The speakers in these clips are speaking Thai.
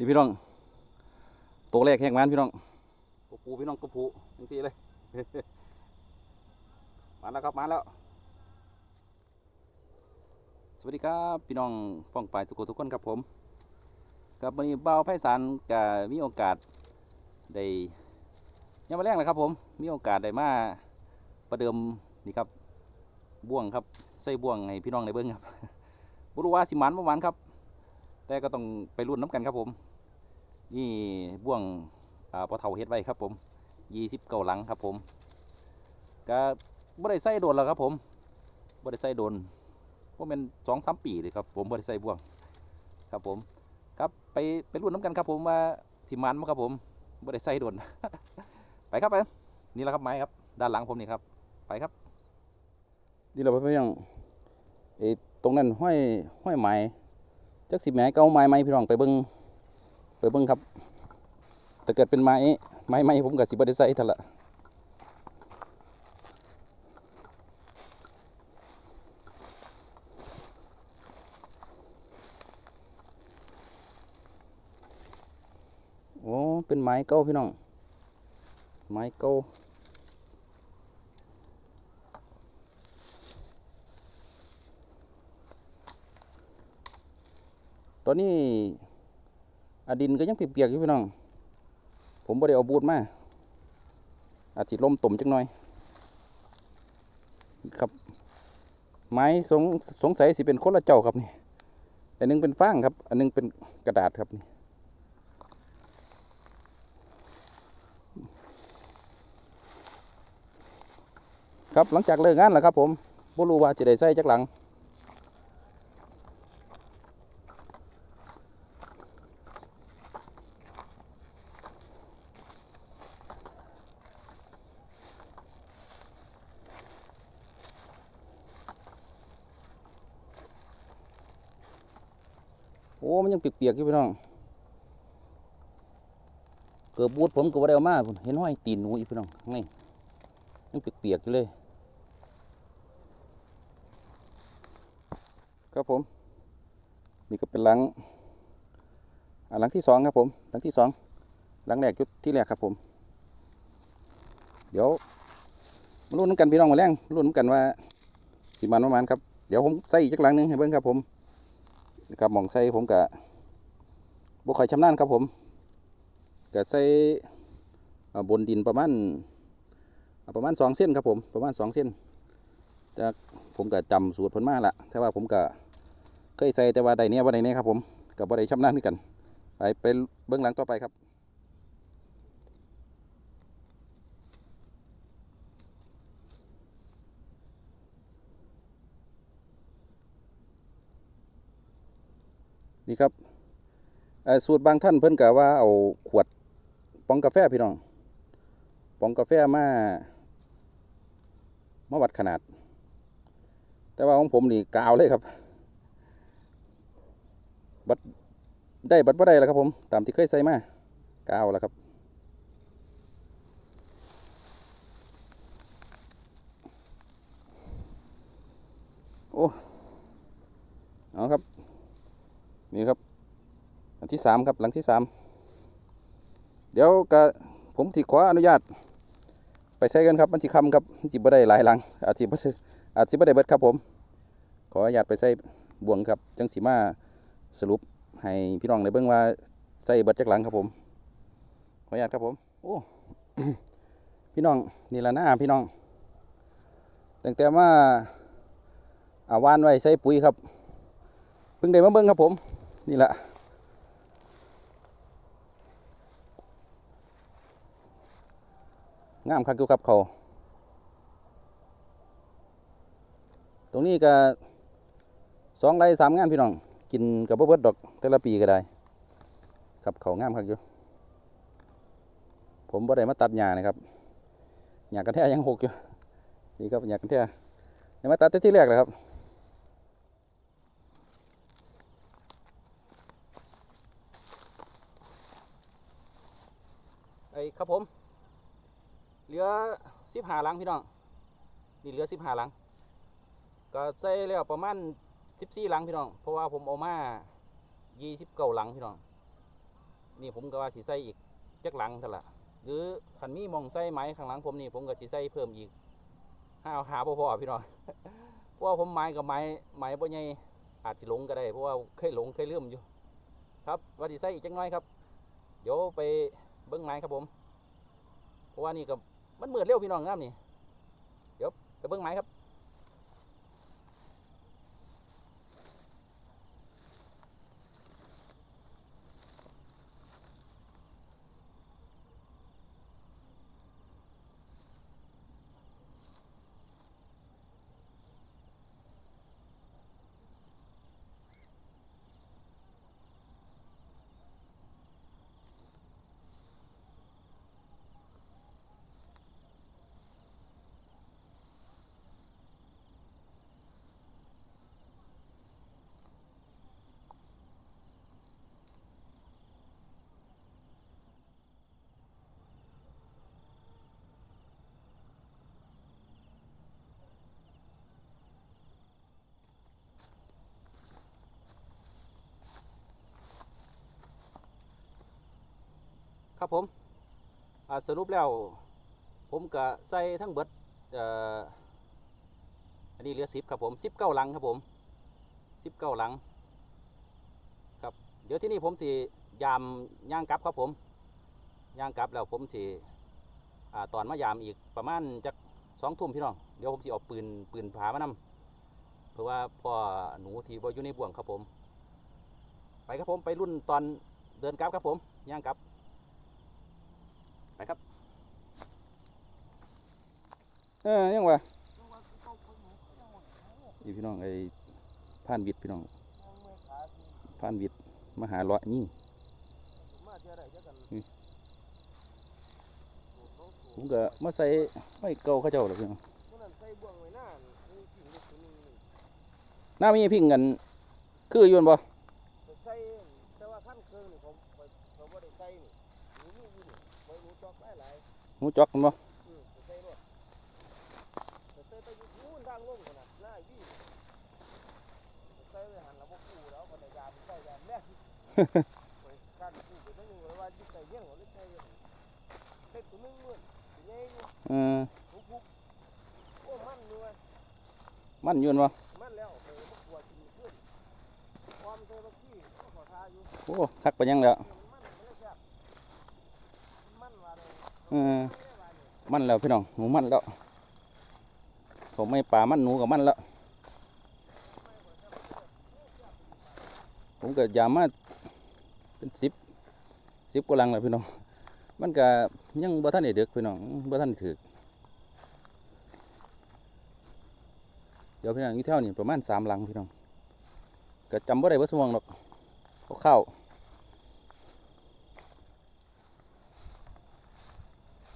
นี่พี่น้องตัวแรกแห้งมันพี่น้องกบปูพี่น้องกบปูทังทีเลยมาแล้วครับมาแล้ว สวัสดีครับพี่น้องฟ้องปายสุโขทุกคนครับผมกับวันนี้เบาไพศาลก็มีโอกาสได้ยังมาแรกเลยครับผมมีโอกาสได้มาประเดิมนี่ครับบ่วงครับใส่บ่วงให้พี่น้องในเบิ้งครับบุรู้ว่าสิมันเมื่อวานครับ แต่ก็ต้องไปรุ่นน้ำกันครับผม นี่บ่วงอ่าปลาเทาเฮ็ดไว้ครับผมยี่สิบเก้าหลังครับผมก็บ่ได้ใส่โดนแล้วครับผมบ่ได้ใส่โดนว่าเป็นสองสามปีเลยครับผมบ่ได้ใส่บ่วงครับผมครับไปไปรุ่นน้ำกันครับผมว่าสิมันมั้ครับผมบ่ได้ใส่โดนไปครับไปนี่แหละครับไม้ครับด้านหลังผมนี่ครับไปครับนี่เราไปเพียงไอ้ตรงนั้นห้อยห้อยไม้จักสิแหม่เก่าไม้ไม้พี่น้องไปเบิ้ง ไปเบิ้งครับ แต่เกิดเป็นไม้ไม้ไม้ผมกับสิบได้ใส่ทันละโอ้เป็นไม้เก่าพี่น้อง ไม้เก่าตอนนี้ อะดินก็ยังเปียกๆอยู่พี่น้อง ผมบ่ได้เอาบูดมา อาจสิล่มตุ่มจังหน่อย ครับ ไม้สงสงสัยสิเป็นคนละเจ้าครับนี่อันหนึงเป็นฟางครับ อันหนึงเป็นกระดาษครับนี่ครับหลังจากเลิกงานแล้วครับผมบ่รู้ว่าจะได้ใส่จักหลัง ยังเปียกๆอยู่พี่น้อง เกือบบูดผมก็บ่ได้เอามาเห็นห้อยตีนหนูอีกพี่น้องนี่ยังเปียกๆอยู่เลย ครับผม นี่ก็เป็นหลังหลังที่สองครับผมหลังที่สองหลังแรกจุดที่แรกครับผม เดี๋ยวมาลุ้นกันพี่น้องมาแรงลุ้นกันว่าสิมันประมาณครับ เดี๋ยวผมใส่อีกจักหลังหนึงให้เบิ่งครับผมนะครับมองใส่ผมกะ บุค่อยชำนาญครับผมกะใส่บนดินประมาณประมาณสองเส้นครับผมประมาณสองเส้นแต่ผมก็จำสูตรผลมาละแต่ว่าผมก็เคยใส่แต่ว่าใดเนี้ยว่าใดเนี้ยครับผมกับว่าใดชำนาญด้วยกัน ไปไปเบื้องหลังต่อไปครับนี่ครับ สูตรบางท่านเพิ่นกะว่าเอาขวดปองกาแฟพี่น้องปองกาแฟมามาวัดขนาด แต่ว่าของผมนี่กาวเลยครับบัดได้บัดบ่ได้แล้วครับผมตามที่เคยใส่มากาวแล้วครับโอ้เอาครับ นี่ครับ อันที่สามครับหลังที่สามเดี๋ยวก็ผมที่ขออนุญาต ไปใช้กันครับมันสิคำครับจิบ่ได้หลายหลังอาจสิบอาจสิบ่ได้เบิดครับผม ขออนุญาตไปใส่บ่วงครับจังสีมาสรุปให้พี่น้องในเบื้องว่าใส่เบิดจักหลังครับผม ขออนุญาตครับผมโอ้พี่น้องนี่ละน้าพี่น้องตั้งแต่มาอาวานไว้ใส่ปุ๋ยครับเพิ่งได้มาเบิ่งครับผม นี่แหละ งามคักอยู่ครับเขาตรงนี้ก็สองไร่สามงานพี่น้อง กินกับเบิดดอกแต่ละปีก็ได้ครับเขางามคักอยู่ ผมบ่ได้มาตัดหญ้านะครับหญ้ากันแท้ยังหกอยู่นี่ครับหญ้ากันแท้ได้มาตัดแต่ที่แรกเลยครับ ไอ้ครับผมเหลือสิบ หาหลังพี่น้องนี่เหลือสิบหาลัง ก็ใส่แล้วประมาณสิบสี่หลังพี่น้อง เพราะว่าผมเอามายี่สิบเก้าหลังพี่น้อง นี่ผมก็ว่าสิใส่อีกจักหลังเท่าละหรือคันมีมองใส่ไหมข้างหลังผมนี่ผมก็สิใส่เพิ่มอีกห้าหาบ่พอพี่น้องเพราะว่าผมไม้กับไม้ไม้บ่ใหญ่อาจสิหลงก็ได้เพราะว่าเคยหลงเคยเลื่อมอยู่ ครับว่าสิใส่อีกจักน้อยครับ เดี๋ยวไปเบิ้งไม้ครับผม เพราะว่านี่ก็ มันมืดเร็วพี่น้องงามนี่ เดี๋ยวไปเบิ้งไม้ครับ ครับผมสรุปแล้ว ผมก็ใส่ทั้งเบิดเอ่ออันนี้เหลือสิบครับผมสิบเก้าหลังครับผมสิบเก้าหลัง ครับ เดี๋ยวที่นี่ผมสิยามย่างกลับครับผมย่างกลับแล้วผมสิอ่าตอนมายามอีกประมาณจักสองทุ่มพี่น้องเดี๋ยวผมสิเอาปืนปืนผามานำเพราะว่าพ่อหนูที่ว่าอยู่ในบ่วงครับผม ไปครับผมไปรุ่นตอนเดินกลับครับผมย่างกรับ เออยังวะนี่พี่น้องไอ้ผ่านวิทย์พี่น้องผ่านวิทย์มาหาเลาะนี่นี่ผมก็มาใส่ไม่เก่าเขาเจ้าหรอกพี่น้องหน้ามีพิงกันคืออยืนบ่ใส่แต่ว่าขั้นเครื่องนี่ผมผมผมบ่ได้ใส่นี่หนูนี่อยู่นี่ไว้หนูจอกได้หลายหมูจอกกันบ่ กี้ก็ขอทาอยู่โอ้คักไปยังแล้วมันมันเลยแซ่บมันว่นแล้วพี่น้องหนูมันแล้วผมไม่ป่ามันหนูกับมันแล้วผมเก็ยามาเป็น สิบกว่าลังแล้วพี่น้อง มันก็ยังบ่ทันได้เด็กพี่น้องบ่ทันถือเดี๋ยวพี่น้องอยู่แถวนี้ประมาณสามลังพี่น้องก็จำบ่ได้ว่าสมองหรอกเข้า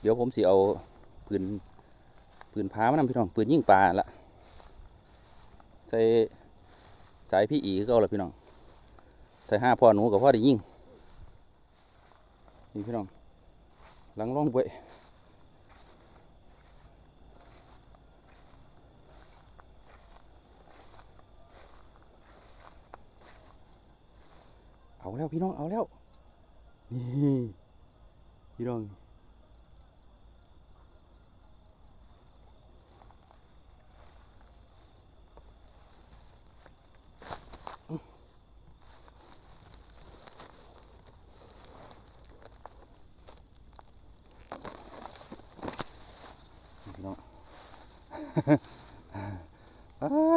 เดี๋ยวผมสิเอาปืนปืนพามานำพี่น้องปืนยิงปลาละใส่สายพี่อีก็เอาละพี่น้องแต่ห้าพ่อหนูกับพ่อได้ยิ่ง นี่พี่น้องหลังร่องเบยเอาแล้วพี่น้องเอาแล้วนี่พี่น้อง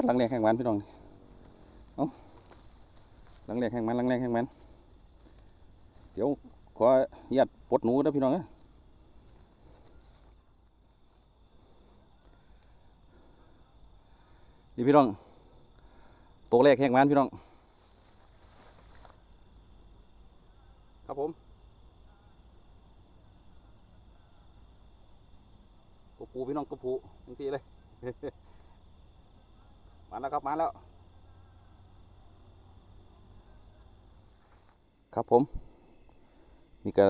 หลังแรงแข่งมันพี่น้องเอาหลังแรงแข่งมันหลังแรงแข่งมันเดี๋ยวขออนุญาตปลดหนูนะพี่น้องเอ้ยนี่พี่น้องตัวแรกแข่งมันพี่น้อง ครับผมกบปูพี่น้องกบปูทังทีเลย มาแล้วครับมาแล้ว ครับผมนี่ก็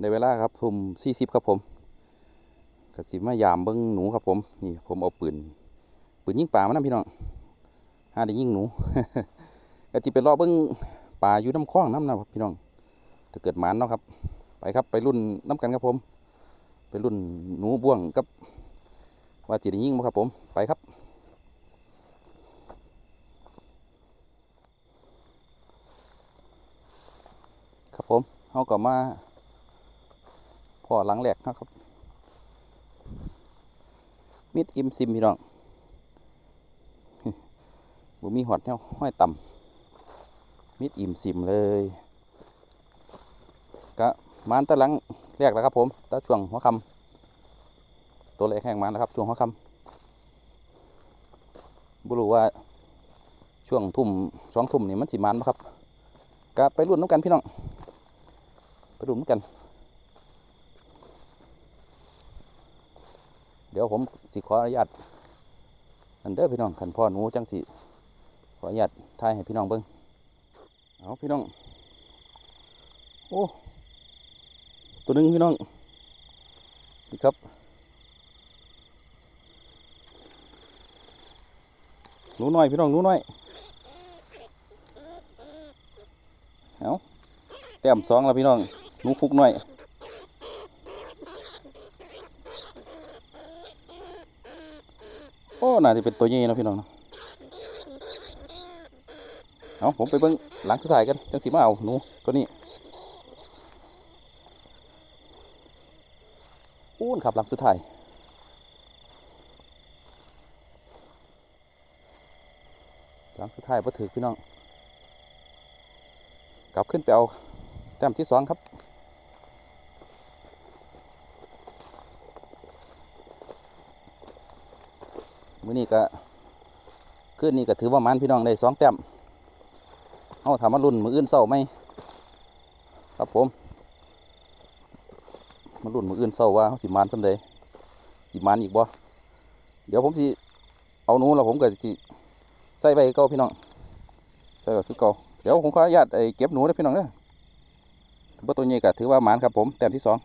ในเวลาครับผมสี่สิบครับผมกระสิมายามเบิ้งหนูครับผมนี่ผมเอาปืนปืนยิงป่ามานะพี่น้องหาได้ยิงหนูก็จิไปรอเบิ้งป่าอยู่น้ำคลองน้ำนะครับพี่น้องถ้าเกิดหมานเนาะครับ ไปครับไปรุ่นน้ำกันครับผม ไปรุ่นหนูบ่วงกับว่าจีได้ยิงบ่ครับผมไปครับ ครับผม เขาก็มาพ่อหลังแหลกนะครับ มิดอิมซิมพี่น้องบ่มีหอดแนวห้อยต่ำมิดอิมซิมเลยก็มานตะหลังแรกแล้วครับผมตะช่วงหัวคำตัวแรกแห้งมานแล้วครับช่วงหัวคำบ่รู้ว่าช่วงทุ่มสองทุ่มนี่มันสิมานบ่ครับก็ไปรุ่นน้ำกันพี่น้อง ไปรุ่นน้ำกัน เดี๋ยวผมสิขออนุญาตอันเด้อพี่น้องขันพ่อหนูจังสิขออนุญาตถ่ายให้พี่น้องเบิ้งเอาพี่น้อง โอ้ ตัวหนึ่งพี่น้องนี่ครับหนูน้อยพี่น้องหนูน้อยเอาแต้มสองแล้วพี่น้อง นูฟุกน้อยโอ้น่าจะเป็นตัวใหญ่นะพี่น้องเนาะเอาผมไปเบิ้งหลังสุดท้ายกันจังสีมาเอาหนูตัวนี้อู้นครับหลังสุดท้ายหลังสุดท้ายพอถือพี่น้องกลับขึ้นไปเอาแต้มที่สองครับ มื้อนี้ก็คืนนี้ก็ถือว่ามันพี่น้องได้สองแต้มเอาถามมารุ่นมืออื่นเศร้าไหมครับผมมารุ่นมืออื่นเศร้าว่าเขาสิมานสำเร็จสิมานอีกบ่เดี๋ยวผมสิเอาหนูแล้วผมก็สิใส่ใบเก่าพี่น้องใส่แบบคือเก่าเดี๋ยวผมขออนุญาตไอ้เก็บหนูนะพี่น้องเด้อถือว่าตัวใหญ่ก็ถือว่ามานครับผมแต้มที่สอง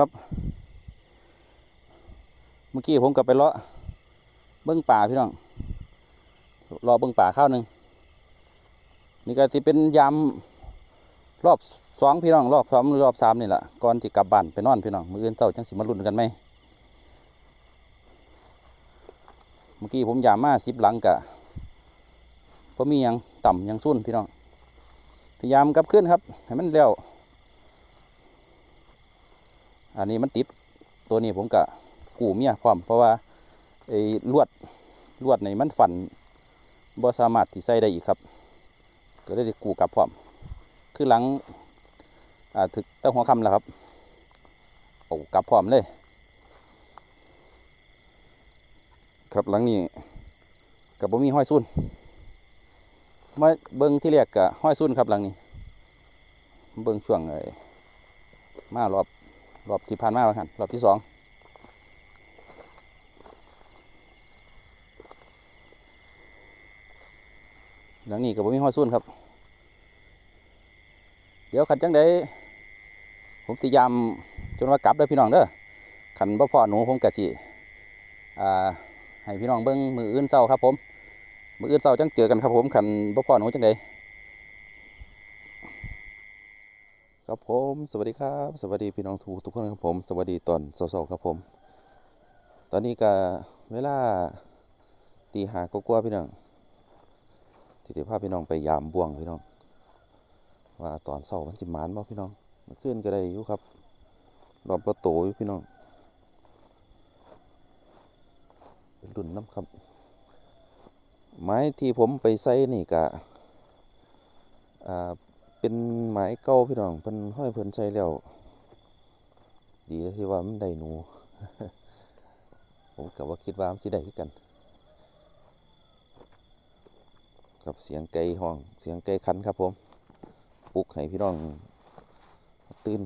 ครับ เมื่อกี้ผมกลับไปเลาะเบิ้องป่าพี่น้องรอเบิ้องป่าข้าวหนึ่งนี่ก็สิเป็นยามรอบสองพี่น้องรอบสองหรือรอบสามนี่แหละก่อนที่กลับบ้านไปนอนพี่น้องมืออื่นเศร้าจังสิมาลุ้นกันไหมเมื่อกี้ผมยามมาสิบหลังกะพอมียังต่ำหยังสุ่นพี่น้องพยายามกลับขึ้นครับให้มันเร็ว อันนี้มันติดตัวนี้ผมกะกูเมียพร้อมเพราะว่าไอ้ลวดลวดในมันฝันบ่สามารถที่ใส่ได้อีกครับ ก็ได้กูกลับพร้อมคือหลังอ่าถึกตั้งหัวคำแล้วครับเอากลับพร้อมเลย ครับหลังนี้กับบ่มีห้อยซุนมาเบิ้งที่เรียกกะห้อยซุนครับหลังนี้ เบิ้งช่วงไอ้มารอบ รอบที่ผ่านมาแล้วกันรอบที่สองหลังนี้ก็บ่มีห้อยซุนครับ เดี๋ยวขันจังได้ผมติยามจนว่ากลับเด้อพี่น้องเด้อขันบ่พ่อหนูผมกะจิอ่าให้พี่น้องเบิ้งมืออื่นเศร้าครับผม มืออื่นเศร้าจังเจอกันครับผมขันบ่พ่อหนูจังได ครับผมสวัสดีครับ สวัสดีพี่น้องทุกทุกคนครับผม สวัสดีตอนเช้าๆครับผม ตอนนี้ก็เวลาตีหาก็กว่าๆพี่น้องที่ได้พาพี่น้องไปยามบ่วงพี่น้อง ว่าตอนเช้ามันสิมานบ่พี่น้องเมื่อคืนก็ได้อยู่ครับรอบประตูอยู่พี่น้องเป็นรุ่นน้ำครับ ไม้ที่ผมไปใส่นี่กะอ่า เป็นไม้เก่าพี่น้องเพิ่นห้อยเพิ่นใส่แล้วดีที่ว่ามันได้หนู ผมกับว่าคิดว่ามันสิได้คือกัน กับเสียงไก่ห้องเสียงไก่คันครับผมปลุกให้พี่น้องตื่น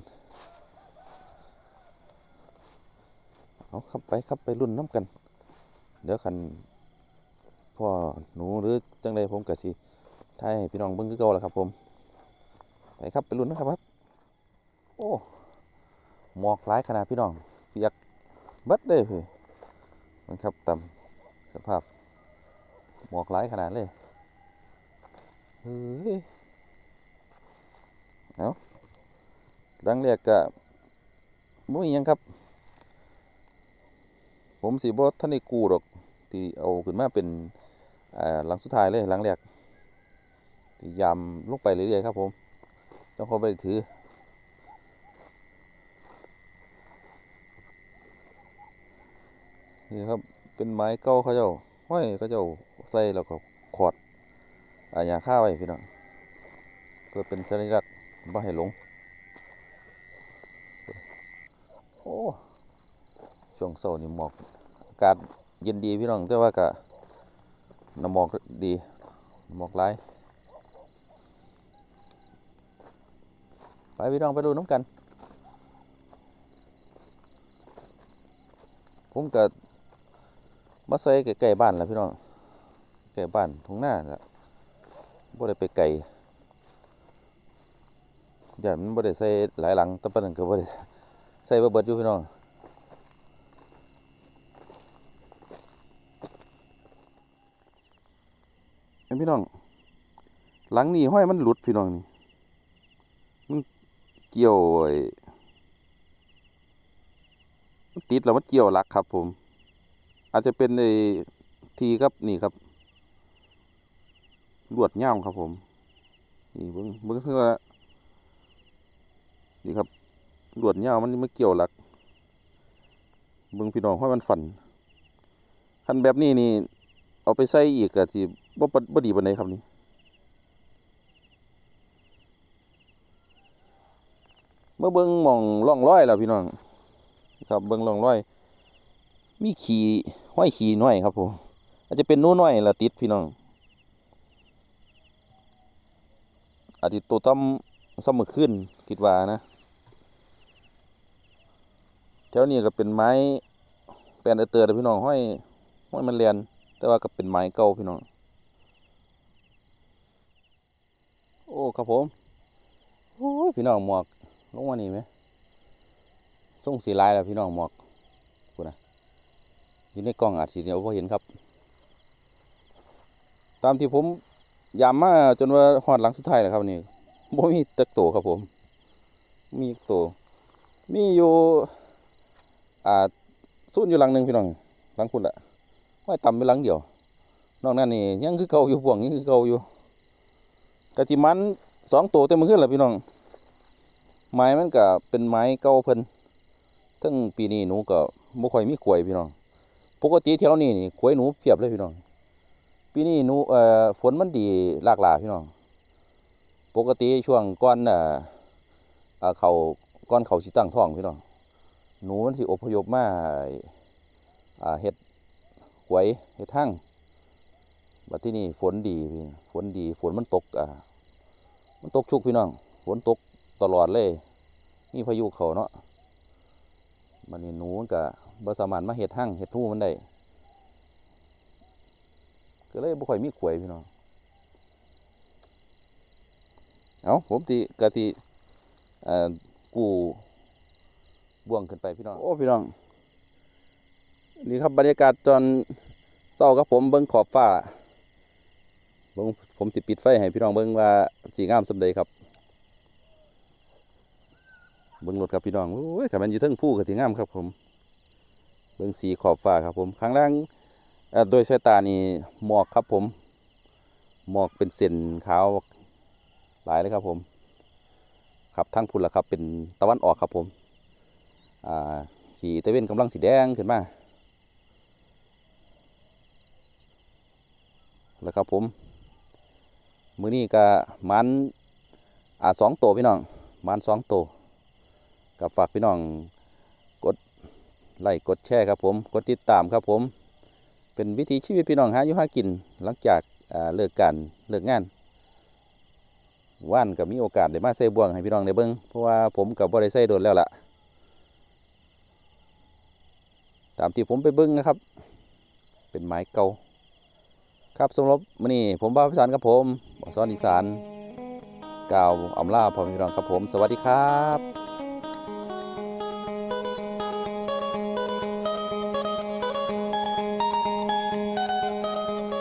เอาครับไปครับไปรุ่นน้ำกัน เดี๋ยวคันพ่อหนูหรือจังใดผมกะสิถ่ายให้พี่น้องเบิ่งคือเก่าแหละครับผม ไปครับไปรุ่นนะครับครับ โอ้หมอกหลายขนาดพี่น้องเปียกบิดเลยพี่มันครับตาสภาพหมอกหลายขนาดเลยเฮ้ยเอาดังแรกก็บ่มีหยังครับ ผมสิบ่ทันได้กู้ดอกที่เอาขึ้นมาเป็นอ่าหลังสุดท้ายเลยหลังแรกที่ยามลงไปเรื่อยๆครับผม ต้องขอไปถือนี่ครับเป็นไม้เก่าเขาเจ้าห้อยเขาเจ้าใส่แล้วก็ขอดอาญาฆ่าไว้พี่น้องเพื่อเป็นสัญลักษณ์บ่ให้หลงโอ้ช่วงเช้านี่หมอกอากาศเย็นดีพี่น้องแต่ว่าก็น้ำหมอกดีหมอกหลาย ไปพี่น้องไปดูน้ำกัน ผมก็มาใส่ไก่บ้านแหล้วพี่น้องไก่บ้านทงหน้าแหละบ่ได้ไปไก่อย่ามันบ่ได้ใส่หลายหลังแตะปันก็บ่ได้ใส่บ่เบิดอยู่พี่น้องเห็นพี่น้อง หลังนี้ห้อยมันหลุดพี่น้องนี่ เกี่ยวติดแล้วมันเกี่ยวลักครับ ผม อาจจะเป็นในทีครับนี่ครับลวดย่ามครับผม นี่เบิ้งเบิ้งซึ่งว่านี่ครับลวดย่ามมันไม่เกี่ยวลักเบิ้งพี่น้องห้มันฝันคันแบบนี้นี่ เอาไปใส่อีกก็สิบ่บ่ดีปานใดครับนี่ เมื่อเบิ้งมองร่องร้อยแล้วพี่น้องครับเบิ้งร่องร้อย มีขี่ห้อยขี่น้อยครับผมอาจจะเป็นนู้น้อยละติดพี่น้องอาจจะตัวต้ำซ้ำมือขึ้นคิดว่านะแถวนี้ก็เป็นไม้แปลนเอเตอร์นะพี่น้องห้อยห้อยมันเรียนแต่ว่าก็เป็นไม้เก่าพี่น้อง โอ้ครับผมโอ้ยพี่น้องหมวก ลงมานี่ไหมส่งสีลายแล้วพี่น้องหมอกกูนะอยู่ในกล้องอาจสีเดียวพอเห็นครับ ตามที่ผมยามมาจนว่าหอดหลังสุดท้ายแล้วครับนี่บ่มีตักโตครับผม มีตักโตมีอยู่อ่าซุ่นอยู่หลังหนึ่งพี่น้องหลังคุณละไว้ต่ำไปหลังเดียวนอกนั้นนี่ยังคือเก่าอยู่พวงยังคือเก่าอยู่กะจิมันสองตัวเต็มมือขึ้นแล้วพี่น้อง ไม้มันก็เป็นไม้เก่าเพิ่นทั้งปีนี้หนูก็บ่ค่อยมีขวยพี่น้องปกติแถวนี้นี่ขวยหนูเพียบเลยพี่น้อง ปีนี้หนูเอ่อฝนมันดีหลากหลายพี่น้อง ปกติช่วงก่อนเอ่อเอ่อเขาก่อนเขาสิตั้งท้องพี่น้องหนูมันสิอพยพมาอ่าเฮ็ดขวยเฮ็ดหั่งบัดที่นี่ฝนดีพี่ฝนดีฝนมันตกอ่ามันตกชุกพี่น้องฝนตก ตลอดเลย มีพายุเขาเนาะมันนี่หนูมันก็บ่สามารถมาเห็ดหั่งเห็ดทู่มันได้ก็เลยบ่ค่อยมีขวยพี่น้อง เอาผมติกะติเอ่อกูบ่วงขึ้นไปพี่น้อง โอ้พี่น้องนี่ครับบรรยากาศตอนเช้าครับผมเบิ่งขอบฟ้าเบิ่งผมสิปิดไฟให้พี่น้องเบิ่งว่าสีงามสำใดครับ เบิ้งรถครับพี่น้องโอ้ยขับมันอยู่ทั้งผู้กับที่งามครับผม เบิ้งสีขอบฟ้าครับผมข้างล่างโดยสายตานี่หมอกครับผม หมอกเป็นเส้นขาวหลายเลยครับผมขับทั้งพุ่นละครับเป็นตะวันออกครับผมขี่ตะเวนกำลังสีแดงขึ้นมาแล้วครับผมมือนี้ก็มันอ่าสองตัวพี่น้องมันสองตัว กับฝากพี่น้องกดไลค์กดแชร์ครับผมกดติดตามครับผม เป็นวิถีชีวิตพี่น้องหาอยู่หากินหลังจากาเลิกการเลิกงานว่านกับมีโอกาสได้มาใส่บ่วงให้พี่น้องได้เบิ่งเพราะว่าผมกับบ่ได้ใส่โดนแล้วล่ะ ตามที่ผมไปเบิ่งนะครับ เป็นไม้เก่าครับสำหรับมื้อนี้ผมบ้าพิสารครับผมบอสอนอีสานกล่าวอำลาพ่อมพี่น้องครับผม สวัสดีครับ